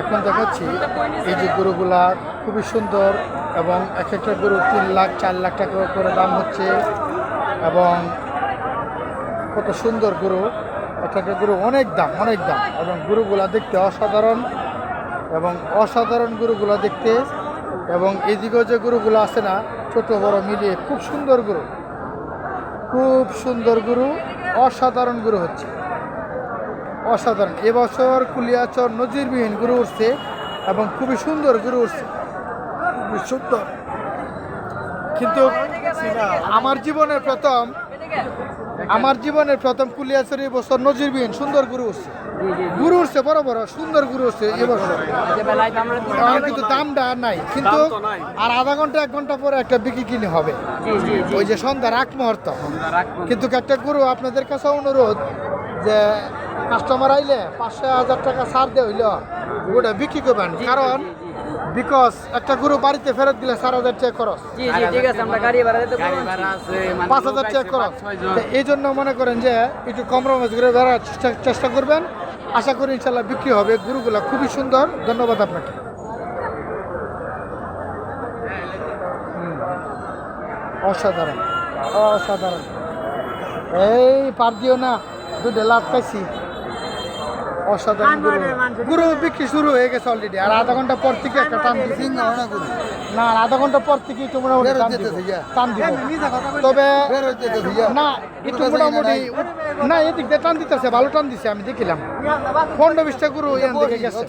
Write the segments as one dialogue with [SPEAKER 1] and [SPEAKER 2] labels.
[SPEAKER 1] এখন দেখাচ্ছি এই যে গরুগুলা খুবই সুন্দর এবং এক একটা গরু তিন লাখ, চার লাখ টাকা করে দাম হচ্ছে এবং কত সুন্দর গরু। এক একটা গরু অনেক দাম অনেক দাম এবং গরুগুলা দেখতে অসাধারণ এবং অসাধারণ গরুগুলা দেখতে এবং এদিকেও যে গরুগুলো আছে না, ছোট, বড় মিলিয়ে খুব সুন্দর গরু। খুব সুন্দর গরু, অসাধারণ গরু হচ্ছে। অসাধারণ। এবছর কুলিয়াচর নজিরবিহীন গরু উঠছে এবং খুবই সুন্দর গরু উঠছে। খুবই সুন্দর। কিন্তু আমার জীবনের প্রথম আমার জীবনের প্রথম কুলিয়াচর এবছর নজিরবিহীন সুন্দর গরু উঠছে। গরু উঠছে বড় বড় সুন্দর গরু উঠছে এবছর। কিন্তু দামটা নাই। কিন্তু আর আধা ঘণ্টা এক ঘণ্টা পরে একটা বিক্রি কিনে হবে। ওই যে সন্ধ্যা রাখ মুহূর্ত। কিন্তু একটা গুরু আপনাদের কাছে অনুরোধ যে কাস্টমার আইলে পাঁচশো হাজার টাকা ছাড় দিয়ে হইল ওটা বিক্রি করবেন। কারণ বিকজ একটা গরু বাড়িতে ফেরত দিলে চার হাজার টাকা খরচ।
[SPEAKER 2] জি জি ঠিক আছে আমরা গাড়ি ভাড়া দিতে
[SPEAKER 3] গাড়ি ভাড়া আছে মানে
[SPEAKER 1] পাঁচ হাজার টাকা খরচ। এই জন্য মনে করেন যে একটু কম্প্রোমাইজ করে বেড়ার চেষ্টা- চেষ্টা করবেন। আশা করি ইনশাল্লাহ বিক্রি হবে। গরুগুলা খুবই সুন্দর। ধন্যবাদ আপনাকে। অসাধারণ। অসাধারণ। এই পার দিও না। দুটো লাভ পাইছি। অসাধারণ গরু। গরু বিক্রি শুরু হয়ে গেছে অলরেডি আর আধা ঘণ্টা পর থেকে একটা টান না আর আধা ঘণ্টা পর থেকে মোটামুটি টান টান দিব। তবে না একটু মোটামুটি না এদিক দিয়ে টান দিতেছে ভালো টান দিছে আমি দেখিলাম। পনেরো বিশটা গরু এখান থেকে গেছে।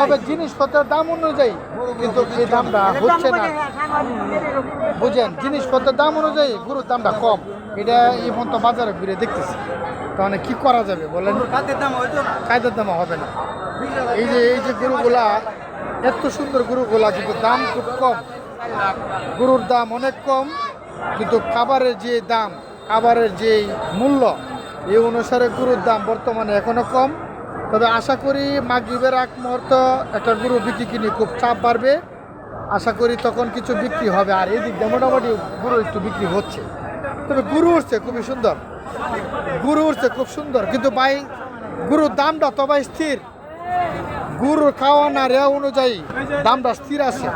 [SPEAKER 1] তবে জিনিসপত্রের দাম অনুযায়ী কিন্তু এই দামটা হচ্ছে না। বুঝেন জিনিসপত্রের দাম অনুযায়ী গরুর দামটা কম। এটা এই পর্যন্ত বাজারে ঘুরে দেখতেছি। তাহলে কি করা যাবে বলেন? কায়দার দাম হবে না? এই যে এই যে গরুগুলা এত সুন্দর গরুগুলা কিন্তু দাম খুব কম। গরুর দাম অনেক কম কিন্তু খাবারের যে দাম খাবারের যে মূল্য এই অনুসারে গরুর দাম বর্তমানে এখনও কম। তবে আশা করি মাগরীবের এক মুহূর্ত একটা গরু বিক্রি কিনে খুব চাপ বাড়বে। আশা করি তখন কিছু বিক্রি হবে। আর এই দিক দিয়ে মোটামুটি গরু একটু বিক্রি হচ্ছে। তবে গুরু উঠছে খুবই সুন্দর। গরু উঠছে খুব সুন্দর। কিন্তু ভাই গুরুর দামটা তো ভাই স্থির। গরুর খাওয়া না রেওয়া অনুযায়ী দামটা স্থির আছে।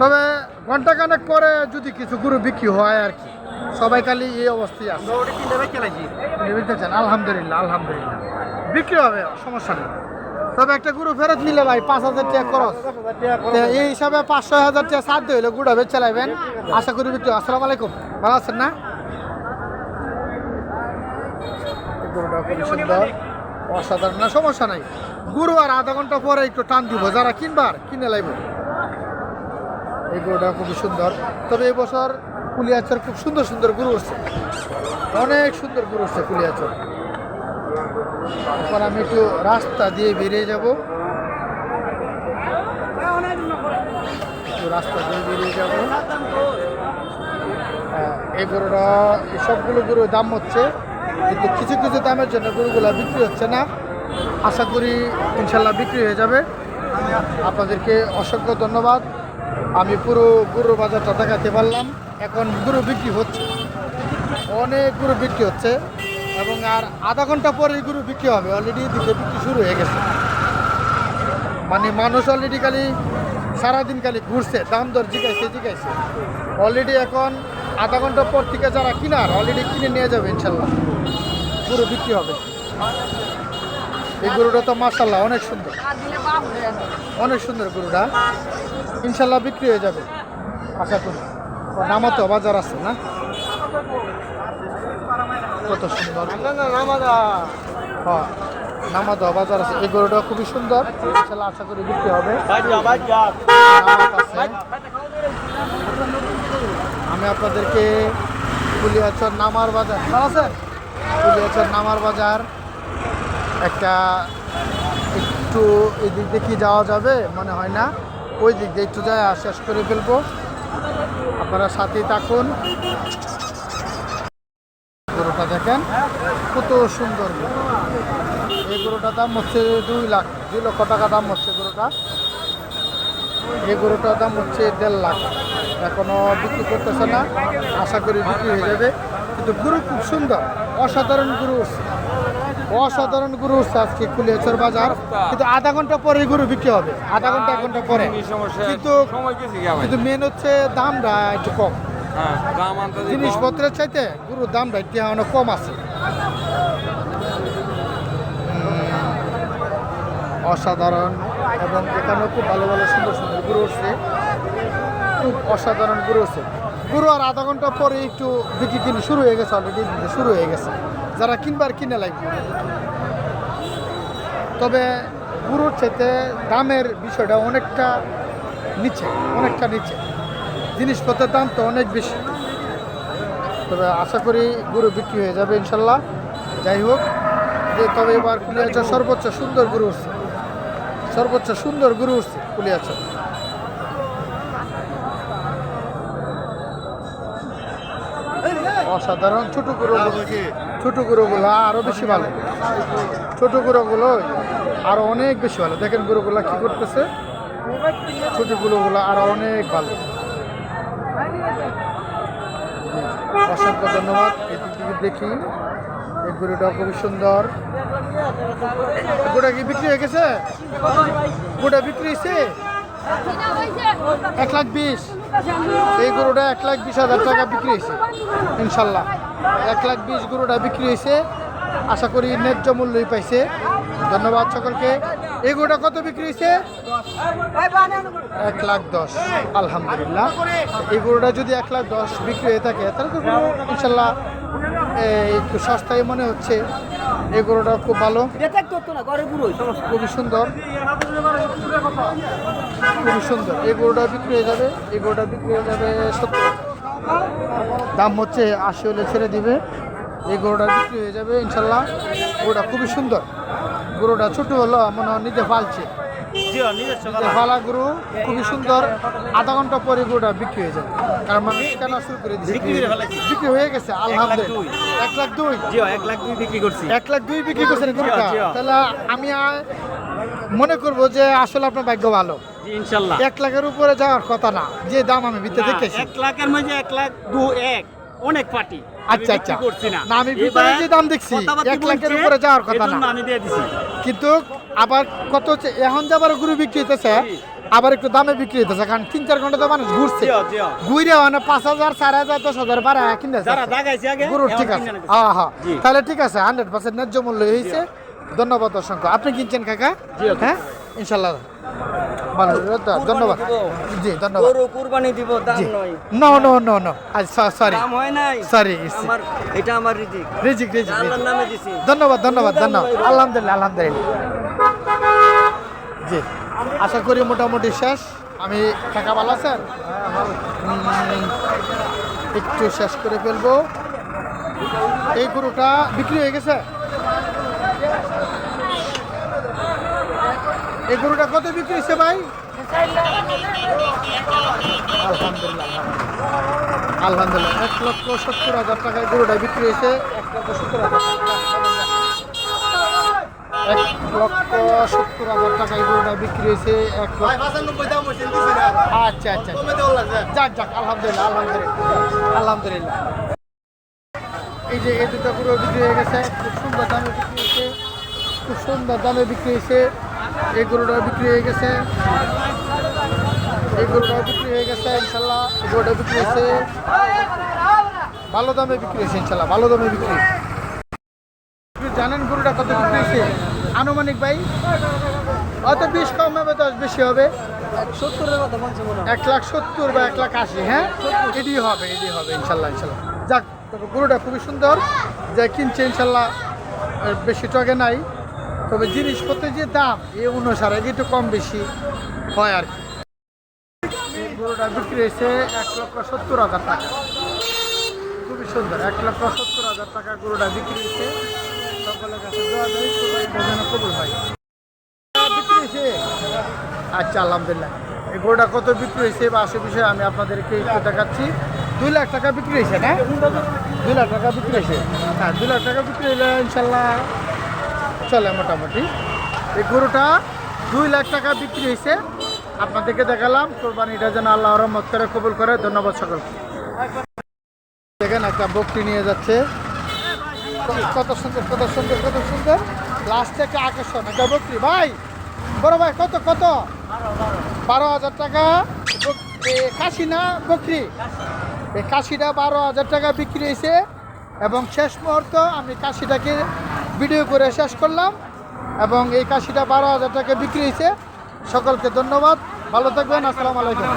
[SPEAKER 1] তবে ঘন্টাখানেক পরে যদি কিছু গরু বিক্রি হয় আর কি সবাই খালি এই অবস্থায় আছে? আলহামদুলিল্লাহ আলহামদুলিল্লাহ। বিক্রি হবে সমস্যা নেই। তবে একটা গরু ফেরত নিলে ভাই পাঁচ হাজার টাকা খরচ। এই হিসাবে পাঁচশো হাজার টাকা সাত হইলে গুড় হবে চালাইবেন। আশা করি বিক্রি। আসসালামু আলাইকুম। ভালো আছেন না? অসাধারণ, না সমস্যা নাই। গরু আর আধা ঘণ্টা পরে একটু টান দিব, যারা কিনবার কিনে লাইব। এই গরুটা খুবই সুন্দর। তবে এই বছর কুলিয়াচর খুব সুন্দর সুন্দর গরু উঠছে। অনেক সুন্দর গরু উঠছে কুলিয়াচর। এখন আমি একটু রাস্তা দিয়ে বেরিয়ে যাব। রাস্তা দিয়ে বেরিয়ে যাব। হ্যাঁ, এই গরুটা সবগুলো গরুর দাম হচ্ছে কিন্তু কিছু কিছু দামের জন্য গরুগুলো বিক্রি হচ্ছে না। আশা করি ইনশাল্লাহ বিক্রি হয়ে যাবে। আপনাদেরকে অসংখ্য ধন্যবাদ। আমি পুরো গরুর বাজারটা দেখাতে পারলাম। এখন গরু বিক্রি হচ্ছে। অনেক গরু বিক্রি হচ্ছে। এবং আর আধা ঘণ্টা পরে গরু বিক্রি হবে। অলরেডি দিকে বিক্রি শুরু হয়ে গেছে। মানে মানুষ অলরেডি খালি সারাদিন খালি ঘুরছে, দাম দর জিগাইছে জিগাইছে। অলরেডি এখন আধা ঘণ্টা পর থেকে যারা কিনার অলরেডি কিনে নিয়ে যাবে ইনশাল্লাহ। গরু বিক্রি হবে। এই গরুটা তো মার্শাল্লাহ অনেক সুন্দর। অনেক সুন্দর গরুটা। ইনশাল্লাহ বিক্রি হয়ে যাবে। আশা করি। নামাতো বাজার আছে না? কত সুন্দর। হ্যাঁ নামাতো বাজার আছে। এই গরুটা খুবই সুন্দর। ইনশাল্লাহ আশা করি বিক্রি হবে। আমি আপনাদেরকে কুলিয়াচর নামার বাজার আছেন? কুলিয়াচর নামার বাজার। একটা একটু এই দিক দিয়ে কি যাওয়া যাবে মনে হয় না। ওই দিক দিয়ে একটু যায় শেষ করে ফেলব। আপনারা সাথেই থাকুন। গরুটা দেখেন কত সুন্দর এই গরুটার দাম হচ্ছে দুই লাখ দুই লক্ষ টাকা দাম হচ্ছে গরুটা। এই গরুটার দাম হচ্ছে দেড় লাখ। এখনও বিক্রি করতেছে না আশা করি বিক্রি হয়ে যাবে। কিন্তু গরু খুব সুন্দর অসাধারণ গরু অসাধারণ গরু আজকে কুলিয়াচর বাজার। কিন্তু আধা ঘণ্টা পরে গরু বিক্রি হবে আধা ঘণ্টা এক ঘণ্টা পরে। কিন্তু মেন হচ্ছে দামটা একটু কম।
[SPEAKER 3] হ্যাঁ।
[SPEAKER 1] জিনিসপত্রের চাইতে গরুর দাম একটু অনেক কম আছে। অসাধারণ। এবং এখানেও খুব ভালো ভালো সুন্দর সুন্দর গরু উঠছে। খুব অসাধারণ গরু উঠছে। গরু আর আধা ঘণ্টা পরে একটু বিক্রি কিনে শুরু হয়ে গেছে অলরেডি শুরু হয়ে গেছে। যারা কিনবার কিনে লাগবে। তবে গুরুর চাইতে দামের বিষয়টা অনেকটা নিচে অনেকটা নিচে। জিনিসপত্রের দাম তো অনেক বেশি। তবে আশা করি গরু বিক্রি হয়ে যাবে ইনশাল্লাহ। যাই হোক যে তবে এবার কুলিয়াচর সর্বোচ্চ সুন্দর গরু উঠছে। সর্বোচ্চ সুন্দর গরু উঠছে কুলিয়াচর। অসাধারণ ছোট গরু ছোট গরুগুলো আরও বেশি ভালো। ছোট গরুগুলো আরও অনেক বেশি ভালো। দেখেন গরুগুলো কি করতেছে? ছোট গরুগুলো আরও অনেক ভালো। অসংখ্য ধন্যবাদ। এটি থেকে দেখি। এই গরুটা খুবই সুন্দর। গোটা কি বিক্রি হয়ে গেছে? গোটা বিক্রি হয়েছে? এক লাখ বিশ। এই গরুটা এক লাখ বিশ হাজার টাকা বিক্রি হয়েছে, ইনশাল্লাহ। এক লাখ বিশ গরুটা বিক্রি হয়েছে। আশা করি ন্যায্য মূল্যই পাইছে। ধন্যবাদ সকলকে। এই কত বিক্রি হয়েছে? এক লাখ দশ, আলহামদুলিল্লাহ। এই গরুটা যদি এক লাখ দশ বিক্রি হয়ে থাকে, তাহলে তো গরু ইনশাল্লাহ একটু সস্তায় মনে হচ্ছে। এই গরুটা খুব ভালো। খুবই সুন্দর। খুবই সুন্দর। এই গরুটা বিক্রি হয়ে যাবে, এই গরুটা বিক্রি হয়ে যাবে সত্তর। দাম হচ্ছে আশি হলে ছেড়ে দিবে। এই গরুটা বিক্রি হয়ে যাবে, ইনশাল্লাহ। গরুটা খুবই সুন্দর। গরুটা ছোট হলো মনে হয় নিজে ফালছে। ফালা গরু খুবই সুন্দর। আধা ঘণ্টা পরে গরুটা বিক্রি হয়ে যাবে কারণ মানুষ কেনা শুরু করে দিচ্ছে বিক্রি হয়ে গেছে আলহামদুলিল্লাহ। এক লাখ দুই?
[SPEAKER 4] এক লাখ দুই বিক্রি করছি।
[SPEAKER 1] এক লাখ দুই বিক্রি করছেন গরুটা। তাহলে আমি মনে করব যে আসলে আপনার ভাগ্য ভালো।
[SPEAKER 4] ইনশাল্লাহ।
[SPEAKER 1] এক লাখের উপরে যাওয়ার কথা না যে দাম আমি ভিতরে দেখেছি।
[SPEAKER 4] এক লাখের মধ্যে এক লাখ দু এক অনেক পার্টি।
[SPEAKER 1] আচ্ছা আচ্ছা।
[SPEAKER 4] না।
[SPEAKER 1] আমি ভিতরে যে দাম দেখছি এক লাখের উপরে যাওয়ার কথা না।
[SPEAKER 4] আমি দিয়ে দিছি।
[SPEAKER 1] কিন্তু আবার কত হচ্ছে? এখন যে আবার গরু বিক্রি হইতেছে আবার একটু দামে বিক্রি হইতেছে কারণ তিন চার ঘণ্টা তো মানুষ ঘুরছে। ঘুরে মানে পাঁচ হাজার চার হাজার দশ হাজার বারো
[SPEAKER 4] কিনতে গুরু
[SPEAKER 1] গরুর ঠিক আছে। হ্যাঁ হ্যাঁ তাহলে ঠিক আছে হান্ড্রেড পার্সেন্ট ন্যায্য মূল্য হয়েছে ধন্যবাদ অসংখ্য আপনি কিনছেন কাকা? হ্যাঁ? ইনশাল্লাহ। ভালো ধন্যবাদ। জি ধন্যবাদ।
[SPEAKER 2] গরু কুরবানি দিব দাম
[SPEAKER 1] জি
[SPEAKER 2] নয়
[SPEAKER 1] no no no. No sorry
[SPEAKER 2] দাম হয় নাই।
[SPEAKER 1] সরি
[SPEAKER 2] আমার এটা আমার রিজিক।
[SPEAKER 1] রিজিক রিজিক
[SPEAKER 2] আল্লাহর নামে দিছি।
[SPEAKER 1] ধন্যবাদ ধন্যবাদ ধন্যবাদ। আলহামদুলিল্লাহ আলহামদুলিল্লাহ। জি। আশা করি মোটামুটি শেষ। আমি টাকা ভালো আছেন? একটু শেষ করে ফেলব। এই গরুটা বিক্রি হয়ে গেছে? এই গরুটা কত বিক্রি হয়েছে ভাই? আলহামদুলিল্লাহ আলহামদুলিল্লাহ এক লক্ষ সত্তর হাজার টাকায় গরুটা বিক্রি হয়েছে এক লক্ষ সত্তর হাজার এক লক্ষ সত্তর হাজার টাকায় গরুটা বিক্রি হয়েছে এক আচ্ছা আচ্ছা। যাক যাক আলহামদুলিল্লাহ আলহামদুলিল্লাহ আলহামদুলিল্লাহ। এই যে এই দুটো গরু বিক্রি হয়ে গেছে খুব সুন্দর দামে বিক্রি হয়েছে খুব সুন্দর দামে বিক্রি হয়েছে এই গরুটা বিক্রি হয়ে গেছে। এই গরুটা বিক্রি হয়ে গেছে ইনশাল্লাহ এই গরুটা বিক্রি হয়েছে। ভালো দামে বিক্রি হয়েছে ইনশাল্লাহ ভালো দামে বিক্রি। জানেন গরুটা কত বিক্রি হয়েছে? আনুমানিক ভাই? হয়তো বিশ কম হবে দশ বেশি হবে। এক লাখ সত্তর বা এক লাখ আশি হ্যাঁ? এটি হবে এটি হবে ইনশাল্লাহ ইনশাল্লাহ। যাক গরুটা খুবই সুন্দর। যা কিনছে ইনশাল্লাহ বেশি টকে নাই। তবে জিনিসপত্রের যে দাম এই অনুসারে একটু কম বেশি হয় আর কি। এই গরুটা বিক্রি হয়েছে এক লক্ষ সত্তর হাজার টাকা। খুবই সুন্দর, এক লক্ষ সত্তর হাজার টাকা গরুটা বিক্রি হয়েছে। সকলের কাছে কবুল হয়। বিক্রি হয়েছে? আচ্ছা আলহামদুলিল্লাহ। এই গরুটা কত বিক্রি হয়েছে বা সে বিষয়ে আমি আপনাদেরকে একটু দেখাচ্ছি। দুই লাখ টাকা বিক্রি হয়েছে না? দুই লাখ টাকা বিক্রি হয়েছে। হ্যাঁ দুই লাখ টাকা বিক্রি হলে ইনশাল্লাহ চলে মোটামুটি। এই গরুটা দুই লাখ টাকা বিক্রি হয়েছে। আপনাদেরকে দেখালাম কোরবানিটা যেন আল্লাহ রহমত করে কবুল করে। ধন্যবাদ সকলকে। দেখেন একটা বকরি নিয়ে যাচ্ছে। কত সুন্দর কত সুন্দর কত সুন্দর। লাস্ট থেকে আকর্ষণ, একটা বকরি ভাই, বড় ভাই, কত কত? বারো হাজার টাকা কাশি না বকরি? এই কাশিটা বারো হাজার টাকা বিক্রি হয়েছে। এবং শেষ মুহূর্ত আমি কাশিটাকে ভিডিও করে শেষ করলাম এবং এই কাশিটা বারো হাজার টাকা বিক্রি হয়েছে। সকলকে ধন্যবাদ। ভালো থাকবেন। আসসালামু আলাইকুম।